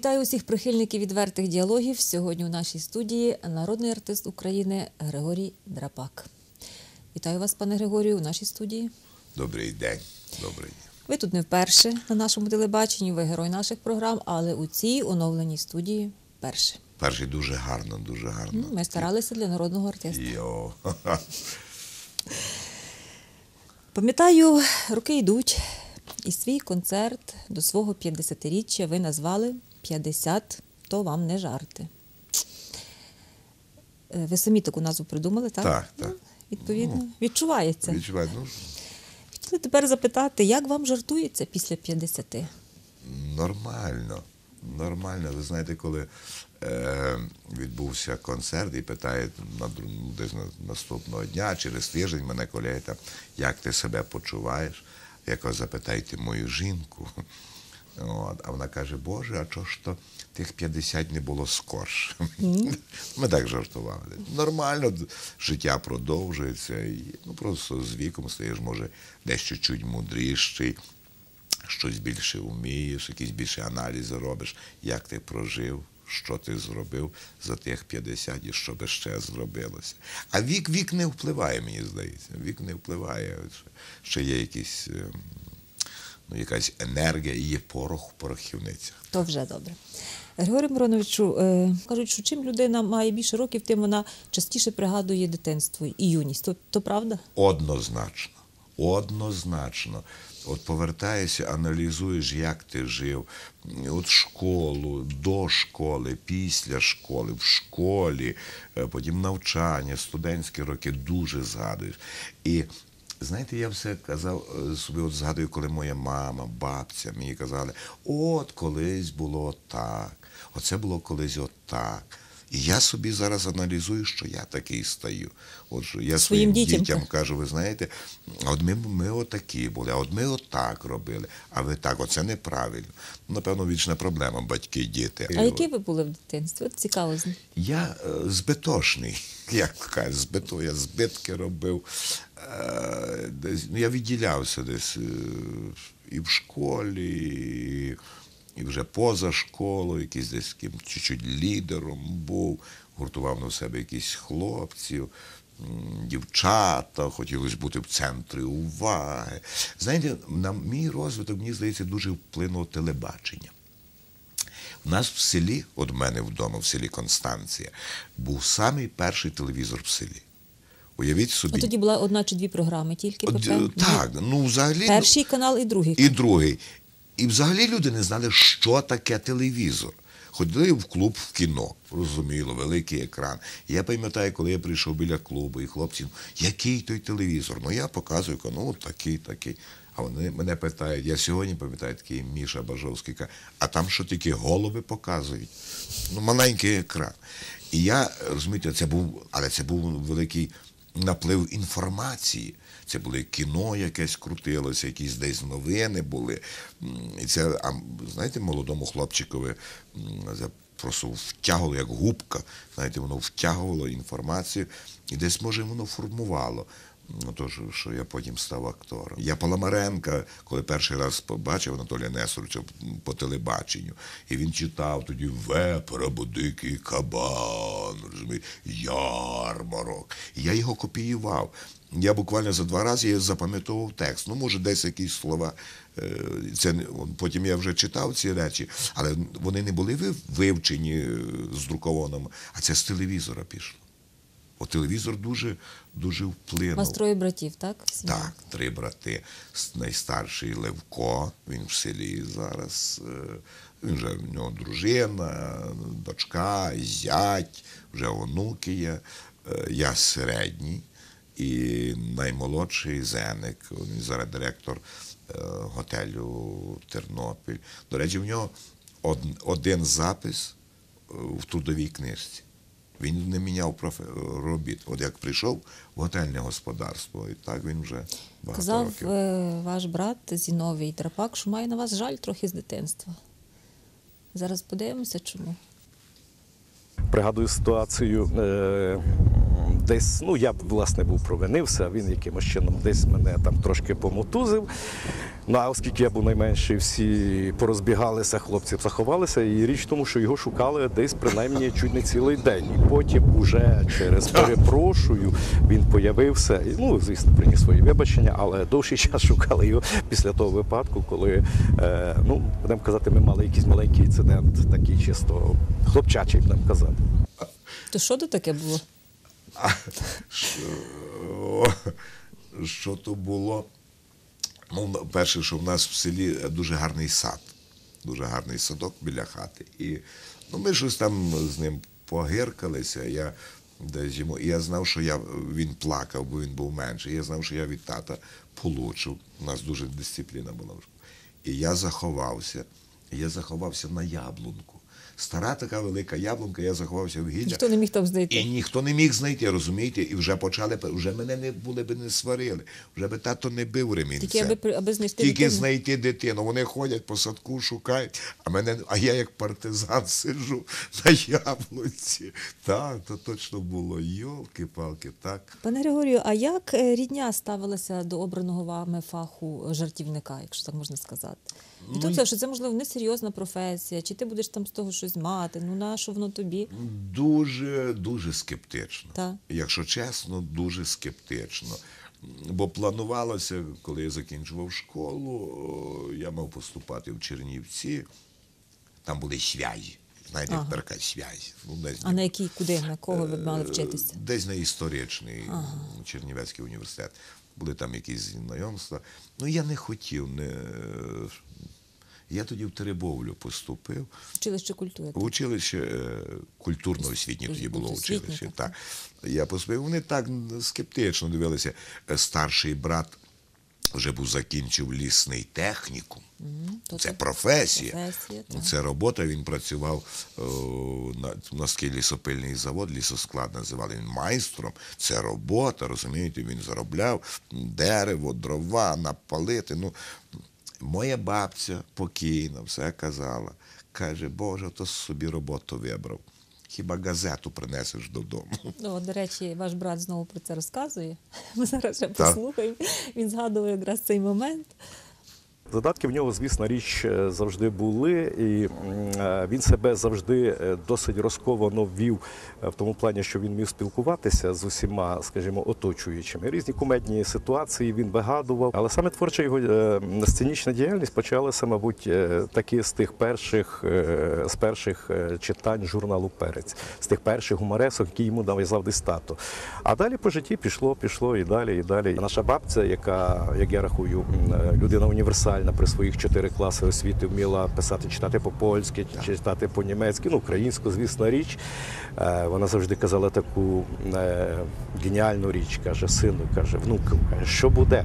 Вітаю усіх прихильників відвертих діалогів. Сьогодні у нашій студії народний артист України Григорій Драпак. Вітаю вас, пане Григорію, у нашій студії. Добрий день. Добрий. день. Ви тут не вперше на нашому телебаченні, ви герой наших програм, але у цій оновленій студії вперше. Перший дуже гарно, дуже гарно. Ми старалися для народного артиста. Йо. Пам'ятаю, роки йдуть, і свій концерт до свого 50-річчя ви назвали «50 – то вам не жарти. Е, Ви самі таку назву придумали, так? Так, так. Ну, Відповідно, відчувається. Відчуваю, ну, Хотіли тепер запитати, як вам жартується після 50? нормально. Нормально. Ви знаєте, коли е, відбувся концерт і питає на, ну, десь на, наступного дня, через тиждень мене колеги там, як ти себе почуваєш? Я кажу, запитайте мою жінку. От, а вона каже, Боже, а чого ж то тих 50 не було скорше? Ми так жартували. Нормально, життя продовжується. І, ну, просто з віком стаєш, може, дещо чуть мудріший, щось більше вмієш, якісь більше аналізи робиш, як ти прожив, що ти зробив за тих 50 і що би ще зробилося. А вік вік не впливає, мені здається. Вік не впливає. Ще- Ще є якісь, ем, ну, якась енергія і є порох в порохівницях. То вже добре. Григорій Мироновичу, е, кажуть, що чим людина має більше років, тим вона частіше пригадує дитинство і юність. То, то правда? Однозначно. Однозначно. От повертаєшся, аналізуєш, як ти жив. От школу, до школи, після школи, в школі, е, потім навчання, студентські роки дуже згадуєш. І знаєте, я все казав е, собі, от згадую, коли моя мама, бабця мені казали, от колись було так, оце було колись отак. І я собі зараз аналізую, що я такий стаю. От що я Своїм своїм дітям, дітям кажу, ви знаєте, от ми, ми отакі були, а от ми отак робили, а ви так, оце неправильно. Ну, Напевно, вічна проблема, батьки, діти. А які ви були в дитинстві? От цікаво. з- Я е, збитошний, як кажуть, збито, я збитки робив. Е, десь, ну, я відділявся десь е, і в школі, і, і вже поза школою, якийсь десь таким чуть-чуть лідером був, гуртував на себе якісь хлопців. Дівчата, хотілося бути в центрі уваги. Знаєте, на мій розвиток, мені здається, дуже вплинуло телебачення. У нас в селі, от мене вдома, в селі Констанція, був самий перший телевізор в селі. Уявіть собі. А тоді була одна чи дві програми тільки ПП? е, так, ну взагалі. Перший канал і другий. І другий. І взагалі люди не знали, що таке телевізор. Ходили в клуб в кіно, розуміло, великий екран. Я пам'ятаю, коли я прийшов біля клубу, і хлопці, «Ну, який той телевізор? Ну я показую, ну такий, такий. А вони мене питають, я сьогодні пам'ятаю такий Міша Бажовський, каже, а там що тільки голови показують? Ну, маленький екран. І я, розумієте, це був, але це був великий наплив інформації. Це були кіно якесь крутилося, якісь десь новини були. І це, а, знаєте, молодому хлопчикові це просто втягувало як губка. Знаєте, воно втягувало інформацію і десь, може, воно формувало. Ну, то, що, я потім став актором. Я Паламаренка, коли перший раз побачив Анатолія Несоровича по телебаченню, і він читав тоді Вепера, Дикий кабан, розумієте, ярмарок. Я його копіював. Я буквально за два рази я запам'ятовував текст. Ну, може, десь якісь слова. е, Це потім я вже читав ці речі, але вони не були вивчені е, з друкованим, а це з телевізора пішло. От телевізор дуже, дуже У вас троє братів, так? Так, три брати. Найстарший Левко, він в селі зараз. е, Він вже в нього дружина, дочка, зять, вже онуки є. Е, Я середній і наймолодший Зеник. Він зараз директор е, готелю Тернопіль. До речі, в нього один запис в трудовій книжці. Він не міняв профе... робіт. От як прийшов в готельне господарство, і так він вже багато Казав років. е, ваш брат Зіновій Драпак, що має на вас жаль трохи з дитинства. Зараз подивимося, чому. Пригадую ситуацію. Е, десь, ну я власне був провинився, він якимось чином десь мене там трошки помотузив. Ну а оскільки я був найменший, всі порозбігалися, хлопці заховалися, і річ в тому, що його шукали десь принаймні чуть не цілий день. І потім, уже через перепрошую, він появився. І, Ну, звісно, приніс свої вибачення, але довший час шукали його після того випадку, коли е, ну будемо казати, ми мали якийсь маленький інцидент, такий чисто хлопчачий, будемо казати. То що то таке було? Що, що то було? Ну, перше, що в нас в селі дуже гарний сад. Дуже гарний садок біля хати. І ну, ми щось там з ним погиркалися. Я десь йому, і я знав, що я, він плакав, бо він був менший. Я знав, що я від тата получив. У нас дуже дисципліна була. І я заховався. Я заховався на яблунку. Стара така велика яблунка, я заховався в гілля. Ніхто не міг там знайти. І ніхто не міг знайти, розумієте? І вже почали, вже мене не були би не сварили, вже би тато не бив ремінцем. Тільки аби аби знайти Тільки дитину. знайти дитину. Вони ходять по садку, шукають, а мене, а я як партизан сиджу на яблунці. Так, то точно було. Йолки-палки, так. Пане Григорію, а як е, рідня ставилася до обраного вами фаху жартівника, якщо так можна сказати? І Ну, тут це, що це можливо несерйозна професія, чи ти будеш там з того щось мати? Ну на що воно тобі? Дуже, дуже скептично. Так. Якщо чесно, дуже скептично. Бо планувалося, коли я закінчував школу, я мав поступати в Чернівці. Там були связі. Знаєте, Ага. ага. така связь. Ну, десь, А на який куди? На кого ви мали вчитися? десь на історичний Чернівецький університет. Були там якісь знайомства. Ну, я не хотів. Не... Я тоді в Теребовлю поступив. Училище культури. Училище е, культурно-освітнє тоді було училище. так. Так. Я поступив. Вони так скептично дивилися. Е, Старший брат вже був закінчив лісний технікум. то Це це професія. професія. Це робота. Він працював о, на у нас такий лісопильний завод, лісосклад називали він майстром. Це робота, розумієте, він заробляв дерево, дрова, напалити. Ну, моя бабця покійна, все казала. Каже, Боже, то собі роботу вибрав. Хіба газету принесеш додому? Ну, до речі, ваш брат знову про це розказує. Ми зараз ще послухаємо. Він згадував якраз цей момент. Задатки в нього, звісно, річ е, завжди були, і е, він себе завжди е, досить розковано вів в тому плані, що він міг спілкуватися з усіма, скажімо, оточуючими. Різні кумедні ситуації він вигадував. Але саме творча його сценічна діяльність почалася, мабуть, таки з тих перших з перших читань журналу Перець, з тих перших гуморесок, які йому нав'язав десь тато. А далі по житті пішло, пішло і далі, і далі. Наша бабця, яка, як я рахую, людина універсальна при своїх чотири класи освіти, вміла писати, читати по-польськи, читати по-німецьки, ну, українську, звісно, річ. Е, Вона завжди казала таку е, геніальну річ, каже, сину, каже, внуку, що буде?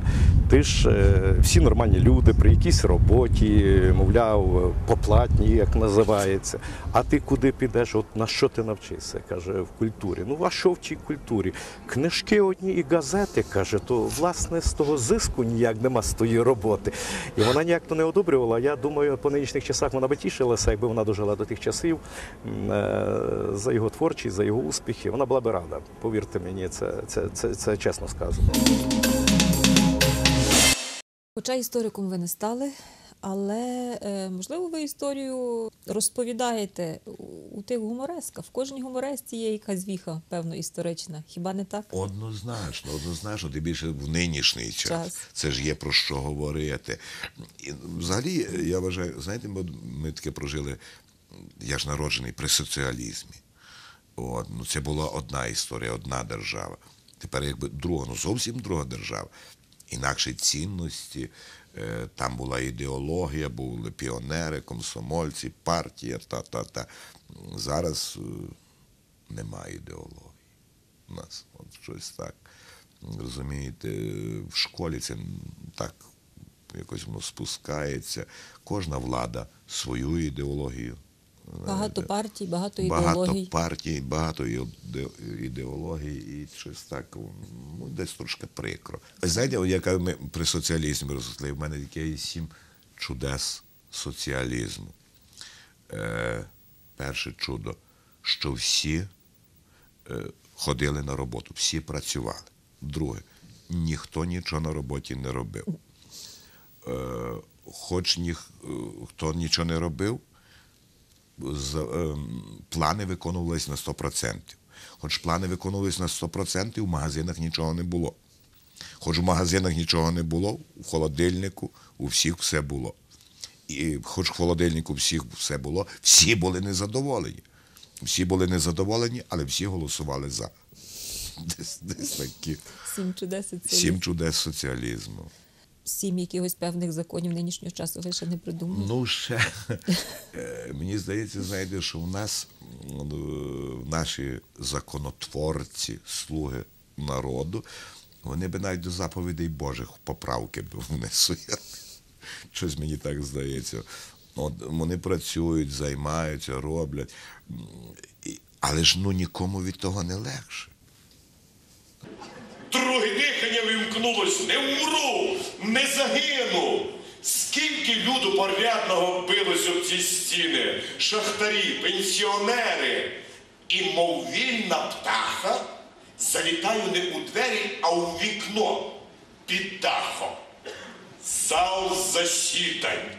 Ти ж е, всі нормальні люди при якійсь роботі, мовляв, поплатні, як називається. А ти куди підеш? От на що ти навчишся? каже, в культурі. Ну, а що в тій культурі? Книжки одні і газети, каже, то власне з того зиску ніяк нема з тої роботи. І вона ніяк то не одобрювала. Я думаю, по нинішніх часах вона би тішилася, якби вона дожила до тих часів е, за його творчість, за його успіхи. Вона була би рада. Повірте мені, це, це, це, це чесно сказано. Хоча істориком ви не стали, але е, можливо ви історію розповідаєте у, тих гуморесках. В кожній гуморесці є якась віха, певно, історична. Хіба не так? Однозначно, однозначно, тим більше в нинішній час. Час. Це ж є про що говорити. І, взагалі, я вважаю, знаєте, ми, ми таке прожили, я ж народжений при соціалізмі. От, ну, це була одна історія, одна держава. Тепер якби друга, ну зовсім друга держава. Інакші цінності, е, там була ідеологія, були піонери, комсомольці, партія, та-та-та. Зараз е, немає ідеології у нас. От щось так. Розумієте, в школі це так якось воно спускається. Кожна влада свою ідеологію. Багато партій, багато Багато партій, багато ідеологій, і щось так, ну, десь трошки прикро. Знаєте, от яка ми при соціалізмі росли, в мене таке є сім чудес соціалізму. Е, перше чудо, що всі е, ходили на роботу, всі працювали. Друге, ніхто нічого на роботі не робив. е, хоч ніх, е, хто нічого не робив, е, плани виконувалися на 100%. Хоч плани виконувалися на 100%, в магазинах нічого не було. Хоч в магазинах нічого не було, в холодильнику у всіх все було. І хоч в холодильнику всіх все було, всі були незадоволені. Всі були незадоволені, але всі голосували за. Десь, десь такі Сім чудес цілі. сім чудес соціалізму. Сім якихось певних законів нинішнього часу ви ще не придумали. Ну, ще е, мені здається, знаєте, що в нас е, наші законотворці, слуги народу, вони би навіть до заповідей Божих поправки б внесли. Щось мені так здається. От вони працюють, займаються, роблять. Але ж ну нікому від того не легше. Друге дихання вимкнулось, не вмру, не загину. Скільки люду порядного билось об ці стіни, шахтарі, пенсіонери. І, мов вільна птаха, залітаю не у двері, а у вікно під дахом. Зал засідань.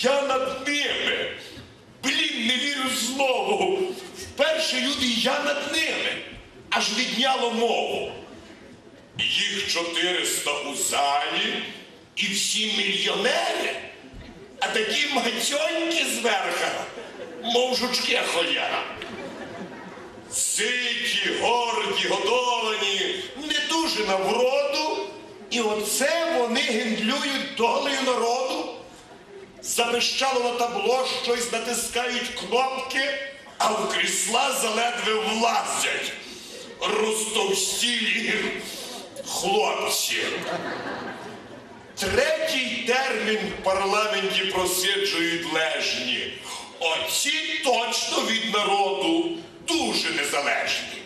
Я над ними. Блін, не вірю знову. Вперше люди я над ними. Аж відняло мову. Їх 400 у залі і всі мільйонери, а такі мацьонькі зверха, мов жучки холєра. Ситі, горді, годовані, не дуже на вроду, і оце вони гендлюють долею народу. Запищало на табло, щось натискають кнопки, а в крісла заледве влазять. Розтовстілі хлопці. Третій термін в парламенті просиджують лежні. Оці точно від народу дуже незалежні.